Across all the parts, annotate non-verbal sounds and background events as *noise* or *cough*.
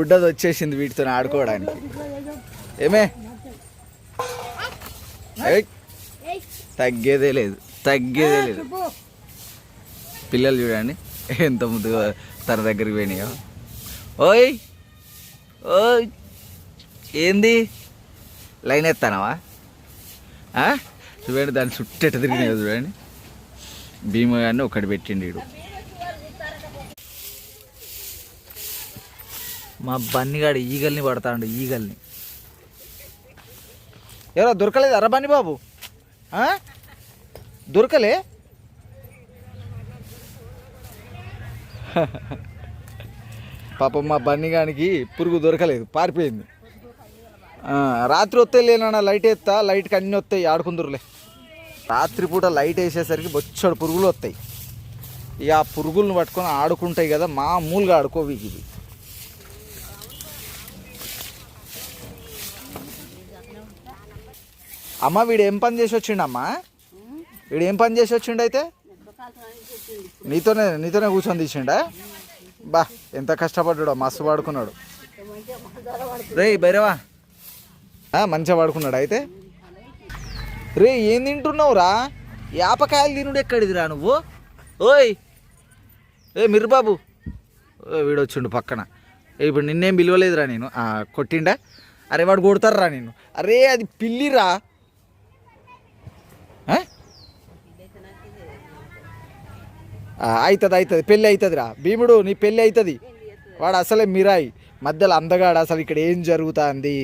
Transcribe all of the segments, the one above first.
బుడ్డది వచ్చేసింది వీటితో ఆడుకోవడానికి. ఏమే? తగ్గేదే లేదు తగ్గేదే లేదు. పిల్లలు చూడండి ఎంత ముద్దుగా తన దగ్గరికి పోయినాయో. ఓయ్ ఓయ్ ఏంది? లైన్ ఎత్తానవా? చూడండి దాన్ని చుట్టెట తిరిగినాయి చూడండి. భీమ గారిని ఒకటి పెట్టిండు వీడు మా బన్నిగాడు ఈగల్ని పడతాడు ఈగల్ని. ఎవరో దొరకలేదు అరా బన్ని బాబు? దొరకలే? పాపం మా బన్నిగానికి పురుగు దొరకలేదు పారిపోయింది. రాత్రి వస్తే లేనన్నా లైట్ వేస్తా లైట్కి అన్నీ వస్తాయి ఆడుకుందరులే. రాత్రిపూట లైట్ వేసేసరికి బొచ్చడు పురుగులు వస్తాయి. ఇక ఆ పురుగులను పట్టుకొని ఆడుకుంటాయి కదా మామూలుగా ఆడుకోవి ఇవి అమ్మ వీడు ఏం పని చేసి వచ్చిండమ్మా? వీడు ఏం పని చేసి వచ్చిండు అయితే? నీతోనే నీతోనే కూర్చొని తీసిండా? బా ఎంత కష్టపడ్డాడో మస్తు పడుకున్నాడు రే భైరవా. ఆ, మంచిగా పడుకున్నాడు అయితే? రే ఏం తింటున్నావురా యాపకాయలు తినుడు ఎక్కడిదిరా నువ్వు? ఓయ్! ఏ మిర్బాబు. ఓ వీడు వచ్చిండు పక్కన. ఇప్పుడు నిన్నేం పిలవలేదురా నేను. కొట్టిండా? అరే వాడు కొడతారా నేను అరే అది పిల్లిరా ఆ? ఆ, అవుతుంది అవుతుంది పెళ్ళి అవుతుందిరా భీముడు నీ పెళ్ళి అవుతుంది వాడు అసలే మిరాయి. మధ్యలో అందగాడు అసలు ఇక్కడ ఏం జరుగుతుంది?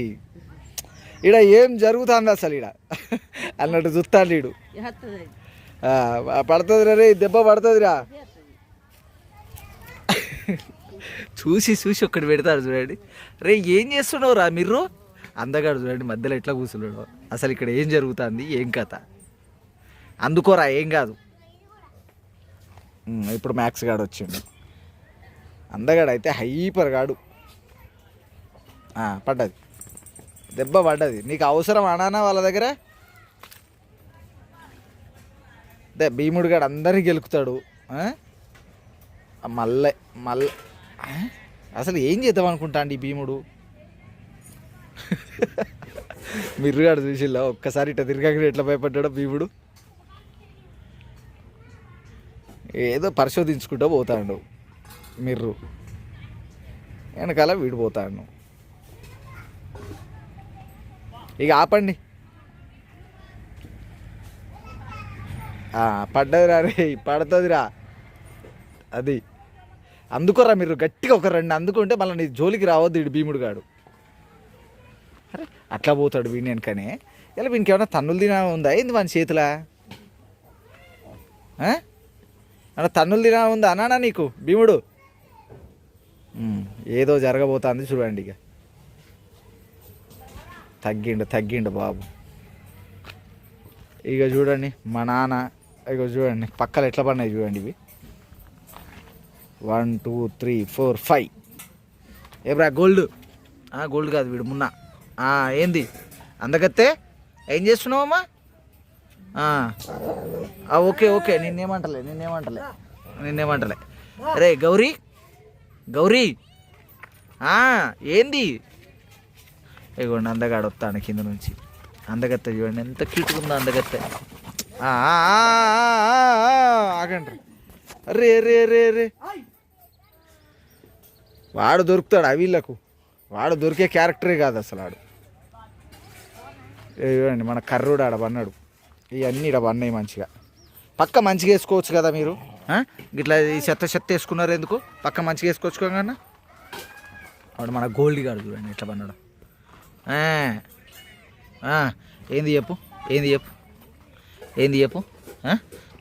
ఈడ ఏం జరుగుతుంది అసలు ఈడ? అన్నట్టు చూస్తాడు ఈడు. పడుతుందిరా రే దెబ్బ పడుతుందిరా. చూసి చూసి ఒక్కడు పెడతాడు చూడండి. రే ఏం చేస్తున్నావు రా మీరు అందగాడు చూడండి మధ్యలో ఎట్లా కూర్చున్నాడు. అసలు ఇక్కడ ఏం జరుగుతుంది? ఏం కథ? అందుకోరా ఏం కాదు. ఇప్పుడు మ్యాక్స్ గాడు వచ్చిండు. అందగాడు అయితే హైపర్ గాడు. పడ్డది. దెబ్బ పడ్డది. నీకు అవసరం అనానా వాళ్ళ దగ్గర? దే భీముడు గాడు అందరినీ గెలుకుతాడు. ఆ? మల్లె మల్ల. అసలు ఏం చేద్దాం అనుకుంటా అండి భీముడు? *laughs* మిర్రుగాడు చూసిల్లా? ఒక్కసారి ఇట్లా తిరగక ఎట్లా భయపడ్డాడో భీముడు? ఏదో పరిశోధించుకుంటూ పోతాడు. మిర్రు. వెనకాల వీడిపోతాడు ఇక ఆపండి. పడ్డదిరా రే పడుతుందిరా అది. అందుకోరా మీరు గట్టిగా ఒక రెండు అందుకుంటే మళ్ళీ నీ జోలికి రావద్దు ఇడు భీముడు గాడు. అరే అట్లా పోతాడు వీడిని వెనకనే. ఇలా వీనికి ఏమైనా తన్నులు తినా ఉందా? ఏంది మన చేతిలా? అన్న తన్నులు తినా ఉందా అన్నానా నీకు? భీముడు. ఏదో జరగబోతుంది చూడండి ఇక. తగ్గిండు తగ్గిండు బాబు. ఇక చూడండి మా నాన్న ఇక చూడండి పక్కలు ఎట్లా పడినాయి చూడండి ఇవి. One two three four five. ఏబ్రా gold? Gold కాదు వీడు మున్న. ఏంది? అందగత్తే ఏం చేస్తున్నావమ్మా? Okay okay. నిన్నేమంటలే నిన్నేమంటలే. నిన్నేమంటలే. రే గౌరీ గౌరీ. ఏంది? ఇగోండి అందగాడు వస్తాను కింద నుంచి. అందగత్త చూడండి ఎంత క్యూట్గా ఉందో అందగత్త. ఆగండి. రే రే రే రే. వాడు దొరుకుతాడు అవిళ్ళకు వాడు దొరికే క్యారెక్టరే కాదు అసలు వాడు చూడండి మన కర్రుడు ఆడ పన్నాడు. ఇవన్నీ ఇక్కడ పడినాయి మంచిగా. పక్క మంచిగా వేసుకోవచ్చు కదా మీరు? ఇట్లా ఈ చెత్త చెత్త వేసుకున్నారు ఎందుకు? పక్క మంచిగా వేసుకోవచ్చు కన్నా వాడు మన గోల్డ్ గారు చూడండి ఇట్లా పన్నాడు. ఏంది చెప్పు ఏంది చెప్పు ఏంది చెప్పు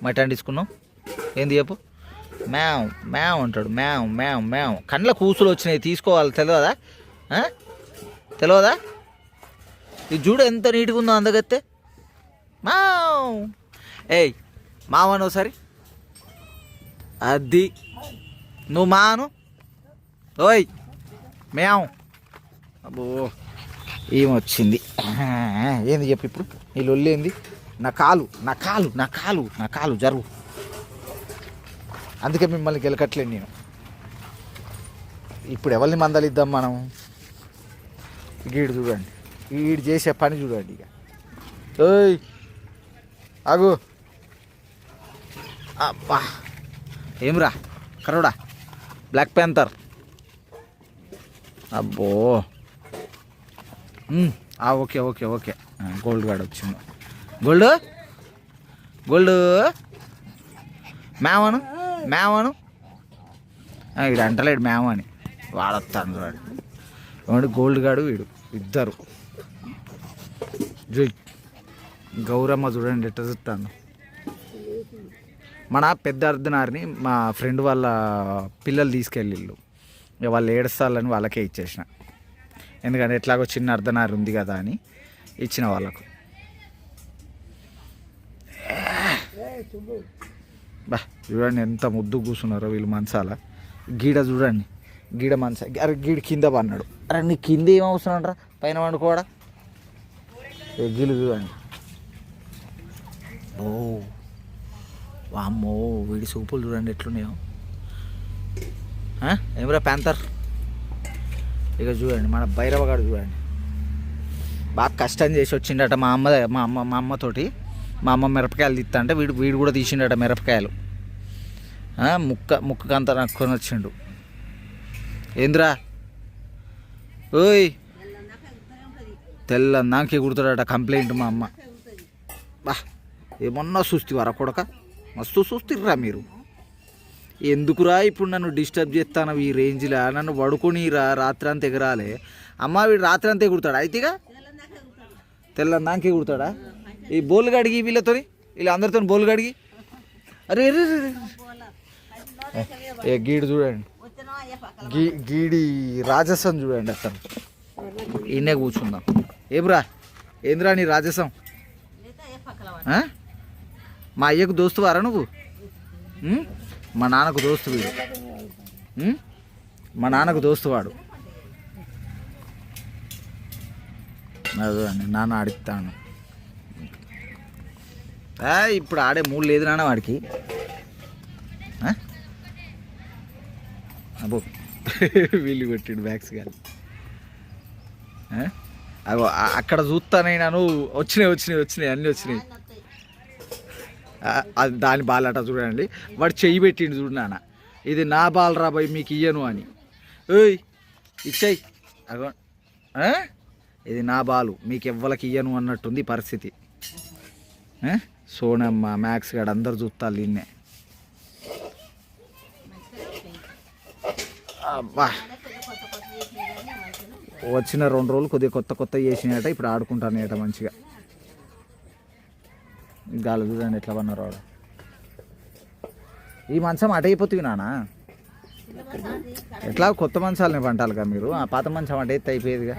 మటన్ తీసుకున్నాం ఏంది చెప్పు? మ్యావ్ మ్యావ్ అంటాడు మ్యావ్ మ్యావ్ మ్యావ్. కండ్ల కూసులు వచ్చినాయి తీసుకోవాలి తెలియదా తెలియదా ఇది చూడు ఎంత నీట్గా ఉందో అందగత్తే. మావ్. ఏయ్ మావను ఒకసారి అది. నువ్వు మాను. ఓయ్ మ్యావ్. అబ్బో ఏమొచ్చింది ఏంది చెప్పు ఇప్పుడు? ఈ లొల్లి నా కాలు నా కాలు నా కాలు నా కాలు జరువు అందుకే మిమ్మల్ని గెలకట్లేను నేను. ఇప్పుడు ఎవరిని మందలిద్దాం మనం? గీడు చూడండి. వీడు చేసే పని చూడండి ఇక. ఓయ్ ఆగు. అబ్బా. ఏమ్రా? కరోడా? Black panther. అబ్బో. ఆ, okay okay okay. Gold guard వచ్చింది. గోల్డ్? గోల్డ్? మేమను మేమను ఇక్కడ అంటలేడు మేమ అని. వాడొస్తాను చూడండి వాడు గోల్డ్ గాడు వీడు. ఇద్దరు. జై గౌరమ్మ చూడండి ఎట్ట చూస్తాను. మన పెద్ద అర్ధనారిని మా ఫ్రెండ్ వాళ్ళ పిల్లలు తీసుకెళ్ళిళ్ళు. ఇక వాళ్ళు ఏడుస్తాలని వాళ్ళకే ఇచ్చేసిన. ఎందుకంటే ఎట్లాగో చిన్న అర్ధనారి ఉంది కదా అని ఇచ్చిన వాళ్ళకు. బా చూడండి ఎంత ముద్దు కూర్చున్నారో వీళ్ళు మంచాల గీడ చూడండి. గీడ మంచ అరే గీడ కింద పన్నాడు అరే నీ కింద ఏం అవసరం రా? పైన పండుకోవడా గీలు చూడండి. ఓ వామ్మో వీడి సూపులు చూడండి ఎట్లున్నాయో. ఆ? ఏమిరా ప్యాంతర్? ఇక చూడండి మన భైరవగాడు చూడండి. బాగా కష్టం చేసి వచ్చిండట మా అమ్మ మా అమ్మ మా అమ్మతోటి మా అమ్మ మిరపకాయలు తీస్తా అంటే వీడు వీడు కూడా తీసిండట మిరపకాయలు. ముక్క ముక్కకంతా నక్కుని వచ్చిండు. ఏంద్రా? ఓయ్! తెల్ల నాకే కుడతాడట కంప్లైంట్ మా అమ్మ. బా. ఏమన్నా చూస్తివారా కొడక? మస్తు చూస్తుర్రా మీరు. ఎందుకురా ఇప్పుడు నన్ను డిస్టర్బ్ చేస్తాను ఈ రేంజ్లో? నన్ను పడుకొని రా రాత్రి అంతా ఎగరాలే. అమ్మ వీడు రాత్రి అంతా ఎగురుతాడా అయితేగా? తెల్లందాకే నాకే కుడతాడా? ఈ బోల్ గడిగి వీళ్ళతోని? వీళ్ళ అందరితో బోల్ గడిగి అరే ఏ గీడు చూడండి. గీ గీడి రాజసం చూడండి అతను. ఈయనే కూర్చుందాం. ఏమ్రా ఏంద్రా నీ రాజసం? మా అయ్యకు దోస్తువారా నువ్వు? మా నాన్నకు దోస్తు వీడు. మా నాన్నకు దోస్తు వాడు. అదే అండి నాన్న ఆడిస్తాను. ఇప్పుడు ఆడే మూడు లేదు నాన్న వాడికి. అబ్బో. *laughs* వీళ్ళు కొట్టిండు బ్యాగ్స్ కానీ అగో అక్కడ అక్కడ చూస్తానైనాను వచ్చినాయి వచ్చినాయి వచ్చినాయి అన్నీ వచ్చినాయి. దాని బాలట చూడండి. వాడు చెయ్యి పెట్టిండు చూడు నాన్న. ఇది నా బాల్ రాబాయ్ మీకు ఇయ్యను అని. ఏయ్ ఇచ్చాయి. అగో ఇది నా బాలు మీకు ఎవ్వలకి ఇయ్యను అన్నట్టుంది పరిస్థితి. సోనమ్మ మ్యాక్స్ గాడు అందరు చూస్తారు నిన్నే అబ్బా. వచ్చిన రెండు రోజులు కొద్దిగా కొత్త కొత్త చేసినట ఇప్పుడు ఆడుకుంటాను ఏట మంచిగా. గాలి చూడండి ఎట్లా పన్నారు వాడు ఈ మంచం అటు అయిపోతుంది నానా ఎట్లా కొత్త మంచాలని పంటాలిగా మీరు? ఆ పాత మంచం అటు అయితే అయిపోయేదిగా.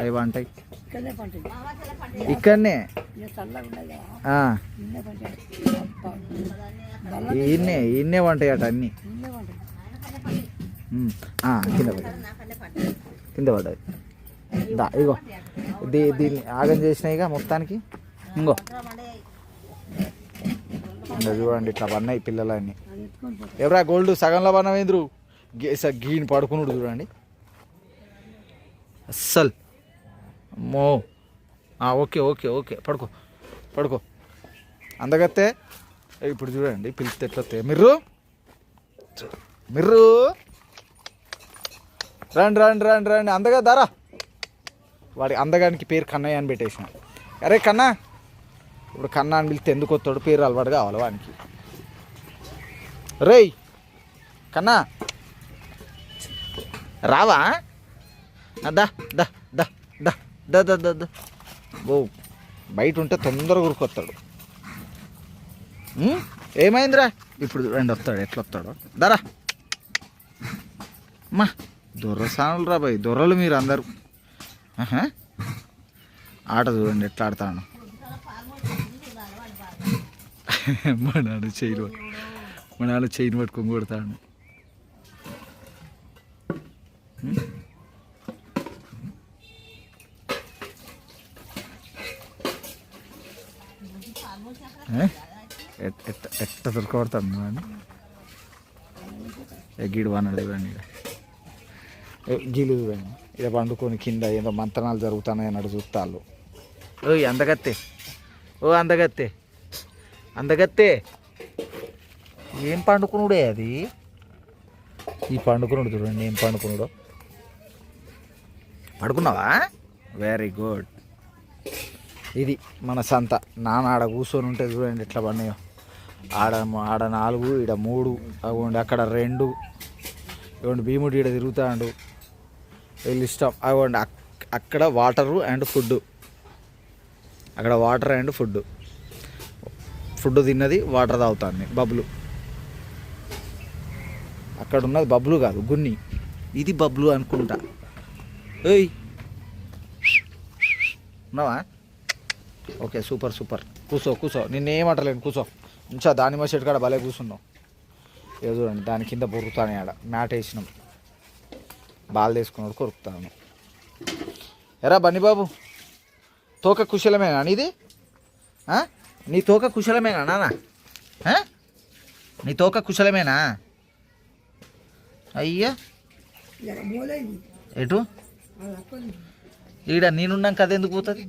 అవి వంటాయి ఇక్కడనే ఇక ఈయన్నే ఈయన్నే వంటాయి అట అన్నీ. కింద పడ్డాయి కింద పడ్డాయి దా ఇగో. దీ దీన్ని ఆగం చేసినాయిగా మొత్తానికి. ఇంగో. ఇంకా చూడండి ఇట్లా పన్నాయి పిల్లలన్నీ. ఎవరా గోల్డ్? సగంలో పన్నవేంద్రు గీని పడుకున్నాడు చూడండి. అస్సలు. ఆ, ఓకే ఓకే ఓకే. పడుకో పడుకో. అందగత్తే? ఇప్పుడు చూడండి పిలిస్తే ఎట్లా వస్తాయి. మిర్రు? మిర్రు? రండి రండి రండి రండి. అందగా దారా. వాడి అందగానికి పేరు కన్నయ్య అని పెట్టేసిన. అరే కన్నా. ఇప్పుడు కన్నాను పిలిస్తే ఎందుకు వస్తాడు? పేరు అలవాటు కావాలి వానికి. రేయ్! కన్నా! రావా? దో ఓ బయట ఉంటే తొందరగా ఉరుకొస్తాడు. ఏమైందిరా? ఇప్పుడు రెండు వస్తాడు. ఎట్లా వస్తాడు? దరా. మా దొర్రసానులు రా బాయ్. దొర్రలు మీరు అందరూ. ఆట చూడండి ఎట్లా ఆడతాను. *laughs* మా నాన్న చైన్ మా నాన్న చైన్ పట్టుకొని కొడతాడు. ఎట్ట దొరకబడతాడు నాన్న? గీడు వానడు ఇక. గీలు ఇవ్వండి ఇలా పండుకొని కింద ఏదో మంత్రణాలు జరుగుతున్నాయని అడుగుతాళ్ళు ఓ అందగత్తే. ఓ అందగత్తే. అందగత్తే. ఏం పండుకునుడే అది? ఈ పండుకునుడు చూడండి ఏం పండుకునుడు. పడుకున్నావా? వెరీ గుడ్ ఇది మన సంత. నాన్న ఆడ కూర్చొని ఉంటే చూడండి ఎట్లా పండుగ. ఆడ ఆడ నాలుగు ఈడ మూడు అగోండి అక్కడ రెండు. ఇవ్వండి భీముడు ఈడ తిరుగుతాడు. వీళ్ళు ఇష్టం. అవ్వండి అక్కడ వాటరు అండ్ ఫుడ్ అక్కడ వాటర్ అండ్ ఫుడ్ ఫుడ్ తిన్నది వాటర్ తాగుతాను బబ్లు. అక్కడ ఉన్నది బబ్లు కాదు గున్ని. ఇది బబ్లు అనుకుంటా. ఏయ్! ఉన్నావా? Okay super super. కూసో కూసో. నిన్నేమంటలేను కూసో. ఉంచా దానిమ్మ చెట్టు కాడ భలే కూర్చున్నావు ఏదో చూడండి దాని కింద బొరుకుతాను ఆడ. మ్యాట్ వేసినాం. బాల్ తీసుకున్నాడు కొరుకుతాను. ఎరా బన్నీ బాబు. తోక కుశలమే కానీ ఇది నీ తోక కుశలమేనా నాన్న నీ తోక కుశలమేనా? అయ్యా. ఎటు? ఈడ నేనున్నాక అది ఎందుకు పోతుంది?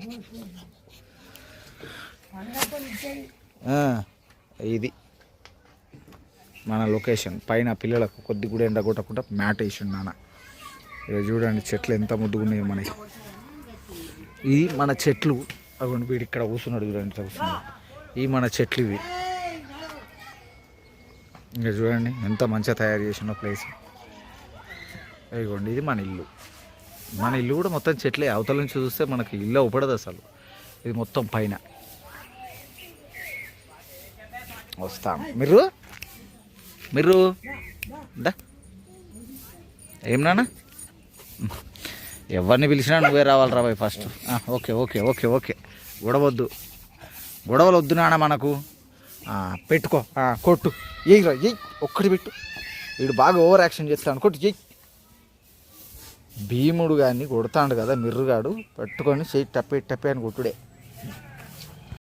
ఇది మన లొకేషన్. పైన పిల్లలకు కొద్ది కూడా ఎండ కొట్టకుండా మ్యాట్ వేసిండు నాన్న. ఇక చూడండి చెట్లు ఎంత ముద్దుగున్నాయో మనకి. ఇది మన చెట్లు. అగోండి వీడు ఇక్కడ కూర్చున్నాడు చూడండి ఇట్లా కూర్చున్నాడు. ఇవి మన చెట్లు ఇవి ఇంకా చూడండి ఎంత మంచిగా తయారు చేసిన ప్లేస్ ఇదిగోండి ఇది మన ఇల్లు. మన ఇల్లు కూడా మొత్తం చెట్లే. అవతల నుంచి చూస్తే మనకి ఇల్లు ఉపడదు అసలు. ఇది మొత్తం పైన. వస్తాం. మీరు మీరు ఏం నాన్న? ఎవరిని పిలిచినా నువ్వే రావాలి రాబాయ్ first. Okay okay okay okay. గొడవద్దు. గొడవలు వద్దు నాన్న మనకు. పెట్టుకో. కొట్టు. ఎయ్యి రా ఎయ్యి ఒక్కటి పెట్టు. వీడు బాగా ఓవర్ యాక్షన్ చేస్తాను కొట్టు ఎయ్యి భీముడు గారిని కొడతాడు కదా మిర్రుగాడు. పట్టుకొని చెయ్యి టప్పే టప్పే అని కొట్టుడే.